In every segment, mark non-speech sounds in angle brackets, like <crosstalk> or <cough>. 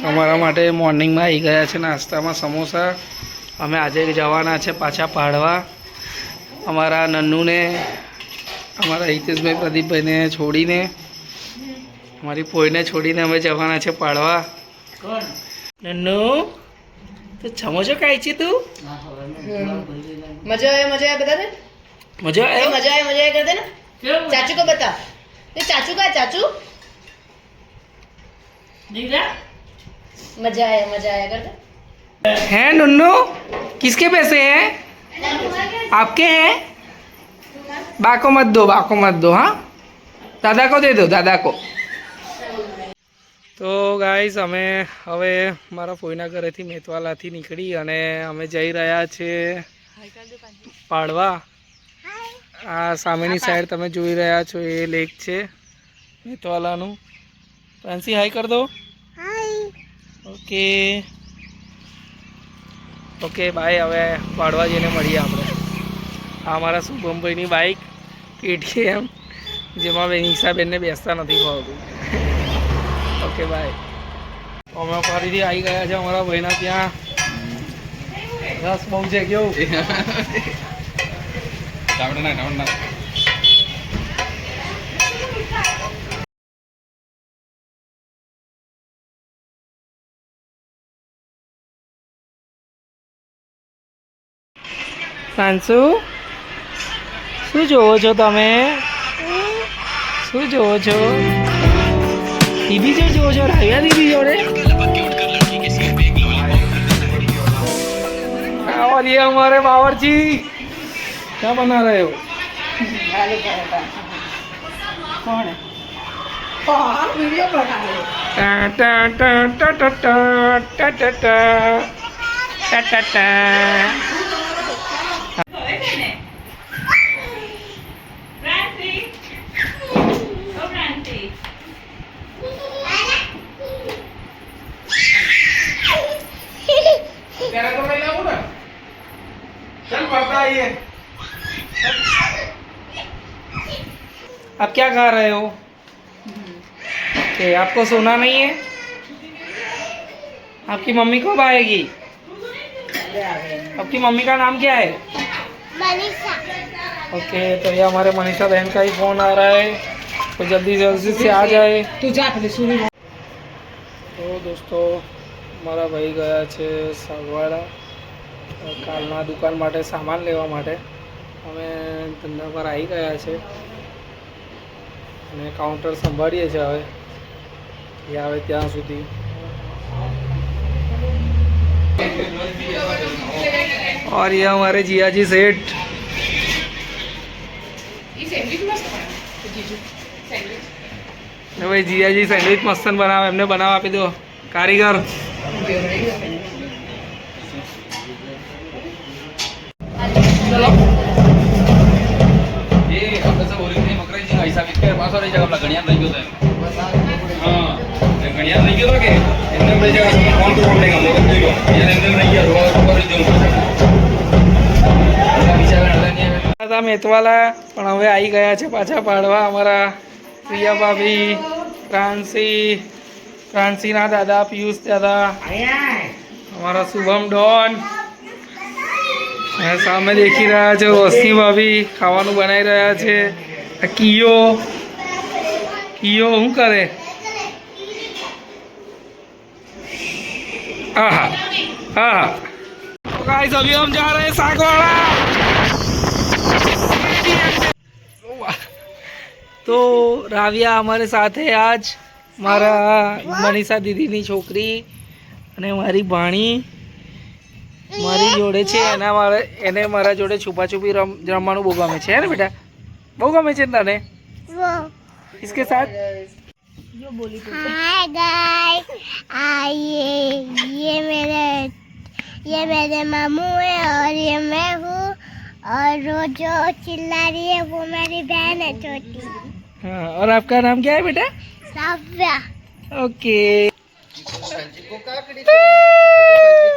અમારા માટે મોર્નિંગમાં આવી ગયા છે નાસ્તામાં સમોસા. અમે આજે જવાના છે પાછા પાડવા. અમારા નન્નુને અમારા હિતેશભાઈ પ્રદીપભાઈને છોડીને અમારી પોઈને છોડીને અમે જવાના છે પાડવા. નન્નુ તું સમોસો ખાય છે તું? મજા આવે મજા આવે બતાને મજા આવે? મજા આવે મજા આવે કર ને? ચાચુ કો બતા. ચાચુ કા ચાચુ? નીરા मजा आया मजा आया कर दे हैं नन्नू किसके पैसे हैं आपके हैं बा को मत दो बा को मत दो हाँ दादा को दे दो दादा को તો ગાઈસ અમે હવે મારા ફોઈના ઘરેથી મેતવાલાથી નીકળી અને અમે જઈ રહ્યા છીએ પાડવા આ સામેની સાઈડ તમે જોઈ રહ્યા છો એ લેક છે મેતવાલાનું ફ્રાન્સી હાઈ કર દો ઓકે ઓકે, બાય, હવે પાડવા જઈને મળીએ આપણે. આ મારા શુભમભાઈની બાઇક કેટીએમ, જેમાં બે નિશાબેનને બેસતા નથી ભાવતું. Okay, bye. અમે ફરીથી આવી ગયા છે અમારા ભાઈના ત્યાં. રસ બહુ છે, કેવું? <laughs> સાંસુ શું જોવો છો તમે શું જોવો છો દીદી જો જોવો છો રાવ્યા દીદી જોડે हाँ, और ये हमारे बावर्ची क्या बना रहे हो कौन है हाँ वीडियो बना रहे टा चल पड़ता है ये आप क्या खा रहे हो ओके आपको सोना नहीं है आपकी मम्मी कब आएगी आपकी मम्मी का नाम क्या है ओके तो ये हमारे मनीषा बहन का ही फोन आ रहा है तो जल्दी जल्दी से आ जाए तू जा पहले सुनी તો દોસ્તો મારા ભાઈ ગયા છે સાગવાડા કાલના દુકાન માટે સામાન લેવા માટે અમે ધંધા પર આવી ગયા છે અને કાઉન્ટર સંભાળીએ છીએ હવે એ આવે ત્યાં સુધી और ये हमारे जिया जी सेठ ये सैंडविच मस्त बना जीजू सैंडविच ને ભાઈ જીયાજી સેન્ડવિચ મસ્તન બનાવે એમને બનાવવા આપી દો કારીગર હતા મેતવાલા પણ હવે આવી ગયા છે પાછા પાડવા અમારા પ્રિયા ભાભી ફ્રાન્સી ફ્રાન્સીના દાદા પિયુષ દાદા અમારા શુભમ ડોન. સામે દેખી રહ્યા છે વસ્તી ભાભી ખાવાનું બનાવી રહ્યા છે. આ કિયો કિયો શું કરે? આહા આહા. ગાઈસ અભી હમ જા રહે સાગવાડા. તો રાવ્યા અમારે સાથે આજ મારા મનીષા દીદીની છોકરી અને મારી ભાણી મારી જોડે છે એના મારે એને મારા જોડે છુપા છુપી રમ રમવાનું બહુ ગમે છે હે ને બેટા બહુ ગમે છે ને તને इसके साथ हाय गाइस आइए ये मेरे ये मेरे मामू है और ये मैं हूँ और वो जो चिल्ला रही है वो मेरी बहन है छोटी हाँ और आपका नाम क्या है बेटा Savya okay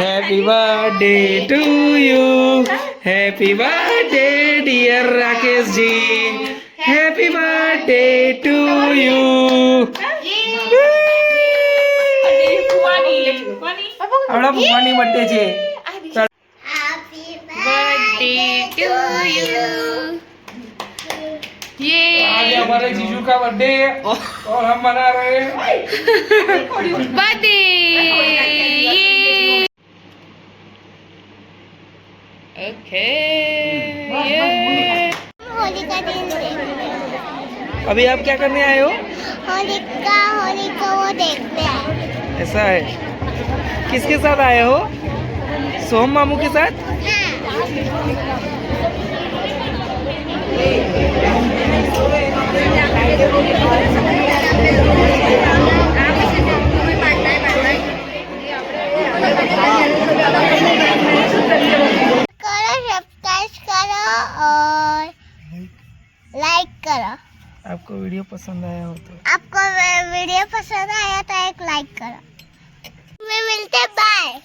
Happy birthday to you happy birthday dear Rakeshji happy birthday to you આપણા ભગવાનની બર્થડે છે Happy birthday to you. आज हमारे जीजू का बर्थडे है और हम मना रहे हैं होली का दिन देखने अभी आप क्या करने आए हो? होली का होली को वो देखते आए ऐसा है। किसके साथ आए हो? सोम मामू के साथ? हाँ। आपको वीडियो पसंद आया हो तो आपको वीडियो पसंद आया तो एक लाइक करो मिलते बाय